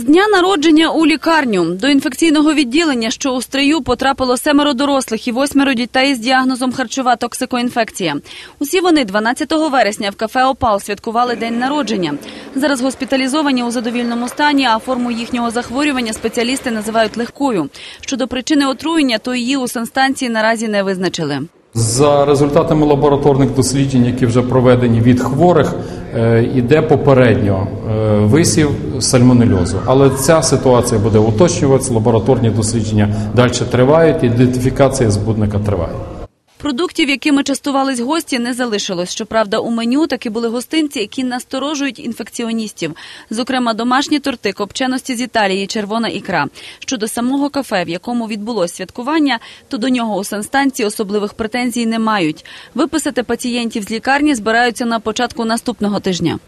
З дня народження у лікарню до інфекційного відділення, що у стрию, потрапило семеро дорослих і восьмеро дітей з діагнозом харчова токсикоінфекція. Усі вони 12 вересня в кафе Опал святкували день народження. Зараз госпіталізовані у задовільному стані, а форму їхнього захворювання спеціалісти називають легкою. Щодо причини отруєння, то її у санстанції наразі не визначили. За результатами лабораторних досліджень, які вже проведені від хворих, е, іде попередньо е, висів сальмонельозу. Але ця ситуація буде уточнюватися, лабораторні дослідження далі тривають, ідентифікація збудника триває. Продуктів, якими частувались гості, не залишилось. Щоправда, у меню таки були гостинці, які насторожують інфекціоністів. Зокрема, домашні торти, копченості з Італії, червона ікра. Щодо самого кафе, в якому відбулось святкування, то до нього у санстанції особливих претензій не мають. Виписати пацієнтів з лікарні збираються на початку наступного тижня.